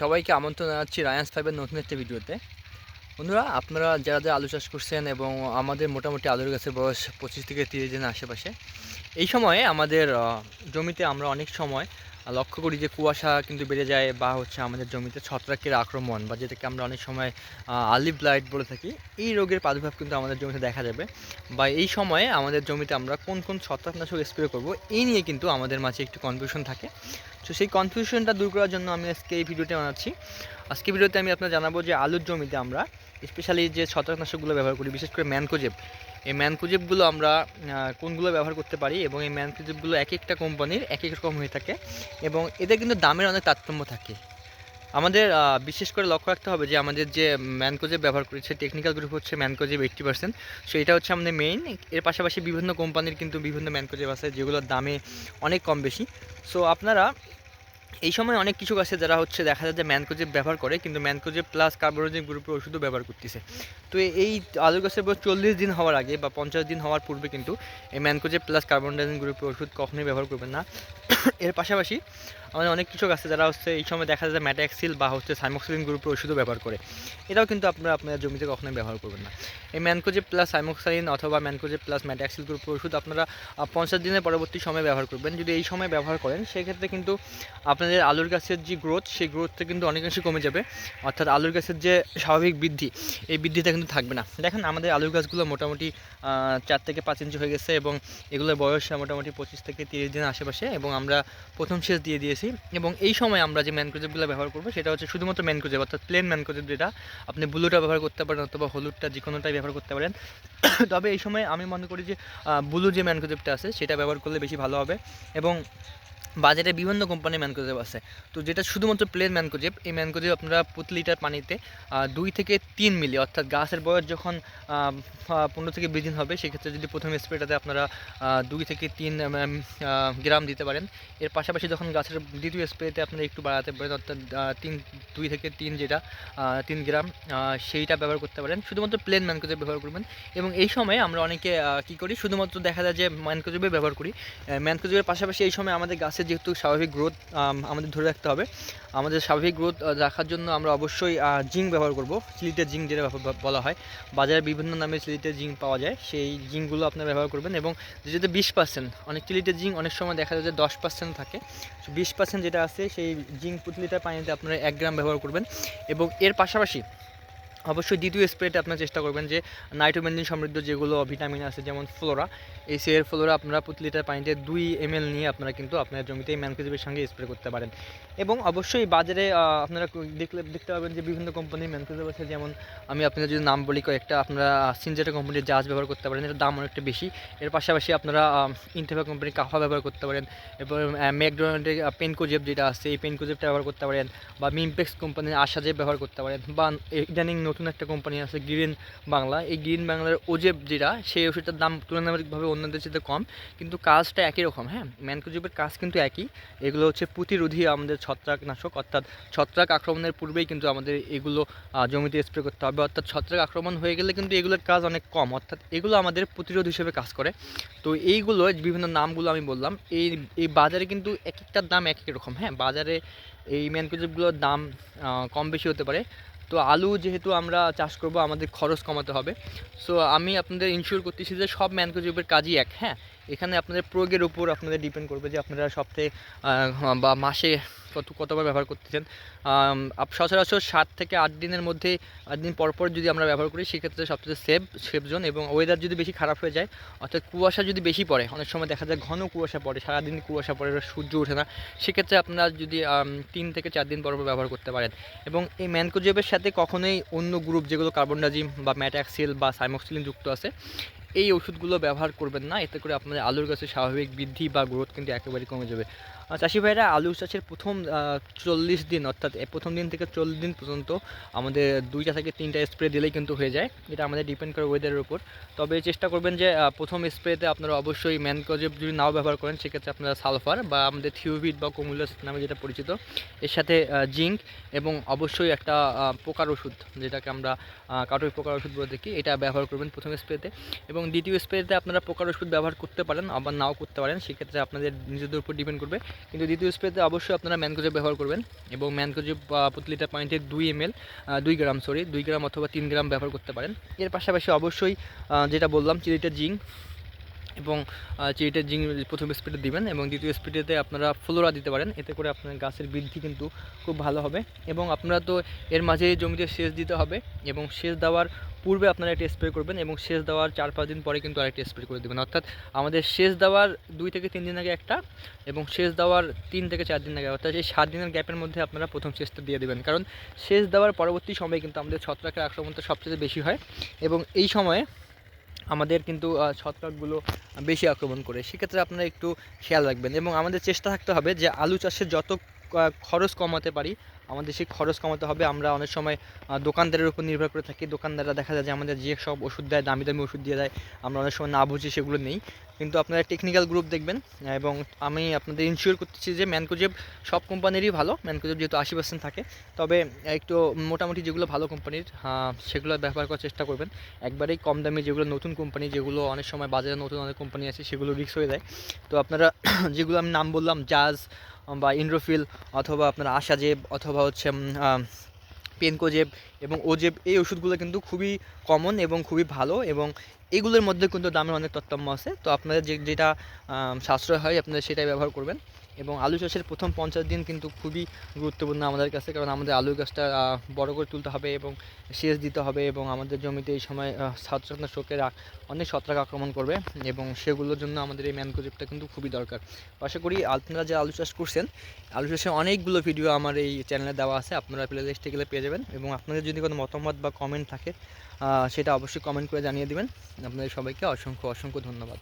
সবাইকে আমন্ত্রণ জানাচ্ছি রায়ান্স ফাইভের নতুন একটা ভিডিওতে। বন্ধুরা, আপনারা যারা যারা আলু চাষ করছেন এবং আমাদের মোটামুটি আলুর গাছের বয়স পঁচিশ থেকে তিরিশ দিনের আশেপাশে এই সময়ে আমাদের জমিতে আমরা অনেক সময় লক্ষ্য করি যে কুয়াশা কিন্তু বেড়ে যায় বা হচ্ছে আমাদের জমিতে ছত্রাকের আক্রমণ বা যেটাকে আমরা অনেক সময় আলিভ লাইট বলে থাকি, এই রোগের প্রাদুর্ভাব কিন্তু আমাদের জমিতে দেখা যাবে। বা এই সময়ে আমাদের জমিতে আমরা কোন কোন ছত্রাকনাশক স্প্রে করব, এই নিয়ে কিন্তু আমাদের মাঝে একটু কনফিউশন থাকে। তো সেই কনফিউশনটা দূর করার জন্য আমি আজকে এই ভিডিওটা বানাচ্ছি। আজকে ভিডিওতে আমি আপনার জানাব যে আলুর জমিতে আমরা স্পেশালি যে ছত্রাকনাশকগুলো ব্যবহার করি, বিশেষ করে ম্যানকোজেব এই ম্যানকোজেবগুলো আমরা কোনগুলো ব্যবহার করতে পারি এবং এই ম্যানকোজেবগুলো এক একটা কোম্পানির এক এক রকম হয়ে থাকে এবং এদের কিন্তু দামের অনেক তারতম্য থাকে। আমাদের বিশেষ করে লক্ষ্য রাখতে হবে যে আমাদের যে ম্যানকোজেব ব্যবহার করেছে টেকনিক্যাল গ্রুপ হচ্ছে ম্যানকোজেব এইট্টি পার্সেন্ট সো এটা হচ্ছে আমাদের মেইন এর পাশাপাশি বিভিন্ন কোম্পানির কিন্তু বিভিন্ন ম্যানকোজেব আছে যেগুলোর দামে অনেক কম বেশি। সো আপনারা এই সময় অনেক কিছু আছে যারা হচ্ছে দেখা যায় যে ম্যানকোজেব ব্যবহার করে, কিন্তু ম্যানকোজেব প্লাস কার্বোরোজেন গ্রুপের ওষুধও ব্যবহার করতেছে। তো এই আলু গাছের বয়স চল্লিশ দিন হওয়ার আগে বা পঞ্চাশ দিন হওয়ার পূর্বে কিন্তু এই ম্যানকোজেব প্লাস কার্বনডাইজিন গ্রুপের ওষুধ কখনোই ব্যবহার করবেন না। এর পাশাপাশি আমাদের অনেক কৃষক আছে যারা হচ্ছে এই সময় দেখা যায় ম্যাটাক্সিল বা হচ্ছে সাইমক্সিলিন গ্রুপের ওষুধও ব্যবহার করে। এটাও কিন্তু আপনারা আপনার জমিতে কখনোই ব্যবহার করবেন না। এই ম্যানকোজেব প্লাস সাইমক্সালিন অথবা ম্যানকোজেব প্লাস ম্যাটাক্সিল গ্রুপের ওষুধ আপনারা পঞ্চাশ দিনের পরবর্তী সময় ব্যবহার করবেন। যদি এই সময় ব্যবহার করেন, সেক্ষেত্রে কিন্তু আপনাদের আলুর গাছের যে গ্রোথ সেই গ্রোথটা কিন্তু অনেকাংশে কমে যাবে। অর্থাৎ আলুর গাছের যে স্বাভাবিক বৃদ্ধি, এই বৃদ্ধিটা কিন্তু থাকবে না। দেখেন, আমাদের আলুর গাছগুলো মোটামুটি চার থেকে পাঁচ ইঞ্চি হয়ে গেছে এবং এগুলোর বয়স মোটামুটি পঁচিশ থেকে তিরিশ দিন আশেপাশে এবং আমরা প্রথম সেচ দিয়ে দিয়েছি। এবং এই সময় আমরা যে ম্যানক্রোজেবগুলো ব্যবহার করব, সেটা হচ্ছে শুধুমাত্র ম্যানক্রোজেব, অর্থাৎ প্লেন ম্যানক্রোজেব যেটা, আপনি ব্লুটা ব্যবহার করতে পারেন অথবা হলুদটা যে কোনোটাই ব্যবহার করতে পারেন। তবে এই সময় আমি মনে করি যে ব্লু যে ম্যানক্রোজেবটা আছে, সেটা ব্যবহার করলে বেশি ভালো হবে। এবং বাজারে বিভিন্ন কোম্পানির ম্যানকোজেব আছে। তো যেটা শুধুমাত্র প্লেন ম্যানকোজেব, এই ম্যানকোজেব আপনারা প্রতি লিটার পানিতে দুই থেকে তিন মিলি, অর্থাৎ গাছের বয়স যখন পনেরো থেকে বিশ দিন হবে, সেক্ষেত্রে যদি প্রথম স্প্রেটাতে আপনারা দুই থেকে তিন গ্রাম দিতে পারেন। এর পাশাপাশি যখন গাছের দ্বিতীয় স্প্রেতে আপনারা একটু বাড়াতে পারেন, অর্থাৎ তিন, দুই থেকে তিন যেটা তিন গ্রাম সেইটা ব্যবহার করতে পারেন। শুধুমাত্র প্লেন ম্যানকোজেব ব্যবহার করবেন। এবং এই সময় আমরা অনেকে কী করি? শুধুমাত্র দেখা যায় যে ম্যানকোজেবে ব্যবহার করি। ম্যানকোজেবের পাশাপাশি এই সময় আমাদের গাছের যেহেতু স্বাভাবিক গ্রোথ আমাদের ধরে রাখতে হবে। আমাদের স্বাভাবিক গ্রোথ রাখার জন্য আমরা অবশ্যই জিঙ্ক ব্যবহার করব। চিলিটের জিঙ্ক যেটা বলা হয়। বাজারে বিভিন্ন নামে চিলিটের জিঙ্ক পাওয়া যায়। সেই জিঙ্কগুলো আপনারা ব্যবহার করবেন এবং যেটা বিশ পার্সেন্ট অনেক চিলিটের জিঙ্ক অনেক সময় দেখা যায় যে দশ পার্সেন্ট থাকে। বিশ পার্সেন্ট যেটা আছে, সেই জিঙ্ক প্রতি লিটার পানিতে আপনারা এক গ্রাম ব্যবহার করবেন এবং এর পাশাপাশি অবশ্যই দ্বিতীয় স্প্রেতে আপনার চেষ্টা করবেন যে নাইট্রোবেনজিন সমৃদ্ধ যেগুলো ভিটামিন আছে, যেমন ফ্লোরা। এই সের ফ্লোরা আপনারা প্রতি লিটার পানিতে দুই এম নিয়ে আপনারা কিন্তু আপনার জমিতে এই সঙ্গে স্প্রে করতে পারেন। এবং অবশ্যই বাজারে আপনারা দেখলে, দেখতে পাবেন যে বিভিন্ন কোম্পানির ম্যানকোজেব আছে, যেমন আমি আপনাদের যদি নাম বলি কয়েকটা, আপনারা সিনজেটা কোম্পানির জাহাজ ব্যবহার করতে পারেন এটার দাম অনেকটা বেশি। এর পাশাপাশি আপনারা ইনটেভা কোম্পানির কাফা ব্যবহার করতে পারেন এবং ম্যাকডোনাল্ডের পেনকোজেব যেটা আছে, এই পেনকোজেবটা ব্যবহার করতে পারেন, বা মিমপেক্স কোম্পানির আশাজেব ব্যবহার করতে পারেন, বা ইদানিং নতুন একটা কোম্পানি আছে গ্রিন বাংলা এই গ্রিন বাংলার ওজেব যেটা, সেই ওষুধটার দাম তুলনামূলকভাবে অন্যদের চেয়ে কম, কিন্তু কাজটা একই রকম হ্যাঁ? ম্যানকোজেবের কাজ কিন্তু একই। এগুলো হচ্ছে প্রতিরোধী আমাদের ছত্রাকনাশক, অর্থাৎ ছত্রাক আক্রমণের পূর্বেই কিন্তু আমাদের এগুলো জমিতে স্প্রে করতে হবে। অর্থাৎ ছত্রাক আক্রমণ হয়ে গেলে কিন্তু এগুলোর কাজ অনেক কম, অর্থাৎ এগুলো আমাদের প্রতিরোধ হিসেবে কাজ করে। তো এইগুলো, বিভিন্ন নামগুলো আমি বললাম, এই এই বাজারে কিন্তু এক একটার দাম এক এক রকম হ্যাঁ? বাজারে এই ম্যানকোজেবগুলোর দাম কম বেশি হতে পারে। তো আলু যেহেতু আমরা চাষ করব, আমাদের খরচ কমাতে হবে। সো আমি আপনাদের ইনশিওর করতেছি যে সব ম্যানকোজেবের কাজই এক হ্যাঁ? এখানে আপনাদের প্রয়োগের উপর আপনাদের ডিপেন্ড করবে যে আপনারা সপ্তাহে বা মাসে কত, কতবার ব্যবহার করতেছেন। সচরাচর সাত থেকে আট দিনের মধ্যে, আট দিন পর পর যদি আমরা ব্যবহার করি, সেক্ষেত্রে সবচেয়ে সেফ সেফ জোন এবং ওয়েদার যদি বেশি খারাপ হয়ে যায়, অর্থাৎ কুয়াশা যদি বেশি পড়ে, অনেক সময় দেখা যায় ঘন কুয়াশা পড়ে, সারাদিন কুয়াশা পড়ে সূর্য ওঠে না, সেক্ষেত্রে আপনারা যদি তিন থেকে চার দিন পর পর ব্যবহার করতে পারেন। এবং এই ম্যানকোজেবের সাথে কখনোই অন্য গ্রুপ যেগুলো কার্বনডাজিম বা ম্যাটাক্সিল বা সাইমক্সিলিন যুক্ত আছে এই ওষুধগুলো ব্যবহার করবেন না। এতে করে আপনাদের আলুর গাছের স্বাভাবিক বৃদ্ধি বা গ্রোথ কিন্তু একেবারেই কমে যাবে। চাষি ভাইরা আলু চাষের প্রথম চল্লিশ দিন, অর্থাৎ প্রথম দিন থেকে চল্লিশ দিন পর্যন্ত আমাদের দুইটা থেকে তিনটা স্প্রে দিলেই কিন্তু হয়ে যায়। এটা আমাদের ডিপেন্ড করে ওয়েদারের উপর। তবে চেষ্টা করবেন যে প্রথম স্প্রেতে আপনারা অবশ্যই ম্যানকোজেব যদি নাও ব্যবহার করেন, সেক্ষেত্রে আপনারা সালফার বা আমাদের থিওভিট বা কোমুলাস নামে যেটা পরিচিত, এর সাথে জিঙ্ক এবং অবশ্যই একটা পোকার ওষুধ, যেটাকে আমরা কাটুই পোকার ওষুধ বলে থাকি, এটা ব্যবহার করবেন প্রথম স্প্রেতে এবং দ্বিতীয় স্প্রেতে আপনারা পোকার ওষুধ ব্যবহার করতে পারেন, আবার নাও করতে পারেন, সেক্ষেত্রে আপনাদের নিজেদের উপর ডিপেন্ড করবে। কিন্তু দ্বিতীয় স্প্রেতে অবশ্যই আপনারা ম্যানকোজেব ব্যবহার করবেন এবং ম্যানকোজেব প্রতি লিটার পয়েন্টে দুই এম এল দুই গ্রাম সরি দুই গ্রাম অথবা তিন গ্রাম ব্যবহার করতে পারেন। এর পাশাপাশি অবশ্যই যেটা বললাম চিলিটার জিঙ্ক এবং চিলিটার জিঙ্ক প্রথম স্পিডে দিবেন এবং দ্বিতীয় স্পিডেতে আপনারা ফ্লোরা দিতে পারেন, এতে করে আপনার গাছের বৃদ্ধি কিন্তু খুব ভালো হবে এবং আপনারা তো এর মাঝে জমিতে সেচ দিতে হবে এবং সেচ দেওয়ার পূর্বে আপনারা একটা স্প্রে করবেন এবং সেচ দেওয়ার চার পাঁচ দিন পরে কিন্তু আরেকটা স্প্রে করে দেবেন। অর্থাৎ আমাদের সেচ দেওয়ার দুই থেকে তিন দিন আগে একটা এবং সেচ দেওয়ার তিন থেকে চার দিন আগে, অর্থাৎ এই সাত দিনের গ্যাপের মধ্যে আপনারা প্রথম সেচটা দিয়ে দেবেন। কারণ সেচ দেওয়ার পরবর্তী সময়ে কিন্তু আমাদের ছত্রাকের আক্রমণটা সবচেয়ে বেশি হয় এবং এই সময়ে আমাদের কিন্তু ছত্রাকগুলো বেশি আক্রমণ করে। সেক্ষেত্রে আপনারা একটু খেয়াল রাখবেন এবং আমাদের চেষ্টা থাকতে হবে যে আলু চাষে যত খরচ কমাতে পারি। আমাদের সেই খরচ কমাতে হবে। আমরা অনেক সময় দোকানদারের উপর নির্ভর করে থাকি। দোকানদাররা দেখা যায় যে আমাদের যে সব ওষুধ দেয়, দামি দামি ওষুধ দিয়ে দেয়, আমরা অনেক সময় না বুঝি সেগুলো নেই। কিন্তু আপনারা টেকনিক্যাল গ্রুপ দেখবেন এবং আমি আপনাদের ইনশিওর করতেছি যে ম্যানকোজেব সব কোম্পানিরই ভালো। ম্যানকোজেব যেহেতু আশি পার্সেন্ট থাকে। তবে একটু মোটামুটি যেগুলো ভালো কোম্পানির সেগুলো ব্যবহার করার চেষ্টা করবেন। একবারেই কম দামি যেগুলো নতুন কোম্পানি যেগুলো অনেক সময় বাজারে নতুন অনেক কোম্পানি আছে, সেগুলো রিক্স হয়ে যায়। তো আপনারা যেগুলো আমি নাম বললাম জাজ বা ইন্ড্রোফিল অথবা আপনার আশাজেব অথবা হচ্ছে পেনকোজেব এবং ওজেব, এই ওষুধগুলো কিন্তু খুবই কমন এবং খুবই ভালো এবং এগুলোর মধ্যে কিন্তু দামের অনেক তারতম্য আছে। তো আপনাদের যে, যেটা সাশ্রয় হয়, আপনারা সেটাই ব্যবহার করবেন। এবং আলু চাষের প্রথম পঞ্চাশ দিন কিন্তু খুবই গুরুত্বপূর্ণ আমাদের কাছে, কারণ আমাদের আলু গাছটা বড় করে তুলতে হবে এবং সেচ দিতে হবে এবং আমাদের জমিতে এই সময় ছত্রাকনাশকের অনেক ছত্রাক আক্রমণ করবে এবং সেগুলোর জন্য আমাদের এই ম্যানকোজেবটা কিন্তু খুবই দরকার। আশা করি আপনারা যে আলু চাষ করছেন, আলু চাষে অনেকগুলো ভিডিও আমার এই চ্যানেলে দেওয়া আছে, আপনারা প্লে লিস্টে গেলে পেয়ে যাবেন এবং আপনাদের যদি কোনো মতামত বা কমেন্ট থাকে সেটা অবশ্যই কমেন্ট করে জানিয়ে দিবেন। আপনাদের সবাইকে অসংখ্য অসংখ্য ধন্যবাদ।